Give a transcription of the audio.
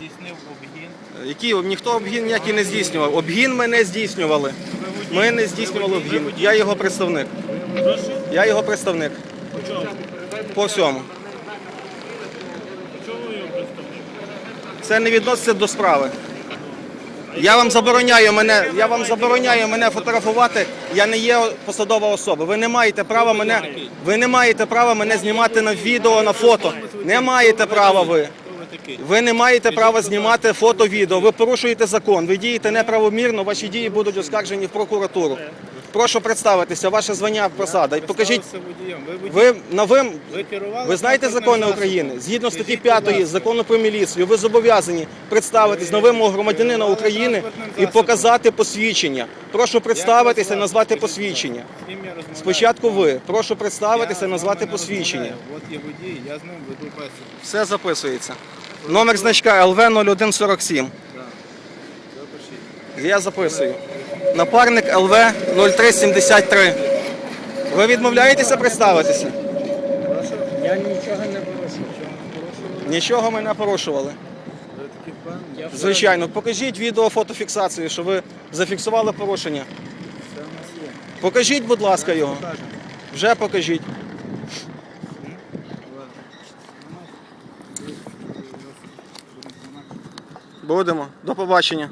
здійснив обгін. Який ніхто обгін ніякий не здійснював. Обгін ми не здійснювали. Ми не здійснювали обгін. Я його представник. Я його представник. По всьому. Це не відноситься до справи. Я вам забороняю мене, я вам забороняю мене фотографувати. Я не є посадова особа. Ви не маєте права мене, ви не маєте права мене знімати на відео, на фото. Не маєте права ви. Такий? Ви не маєте права знімати фото, відео. Ви порушуєте закон. Ви дієте неправомірно. Ваші дії будуть оскаржені в прокуратуру. Прошу представитися, ваше звання, посада. І покажіть. Ви. Ви новим ви? Ви знаєте закони? України? Згідно статті 5 закону про міліцію, ви зобов'язані представитись новим громадянина України і показати посвідчення. Прошу представитися, назвати посвідчення. Спочатку ви. Прошу представитися, назвати посвідчення. От є водій, я з ним веду бесіду. Все записується. Номер значка ЛВ 0147. Я записую. Напарник ЛВ 0373. Ви відмовляєтеся представитися? Я нічого не прошу. Нічого ми не порушували. Звичайно, покажіть відео фотофіксацію, що ви зафіксували порушення. Покажіть, будь ласка, його. Вже покажіть. Будемо. До побачення.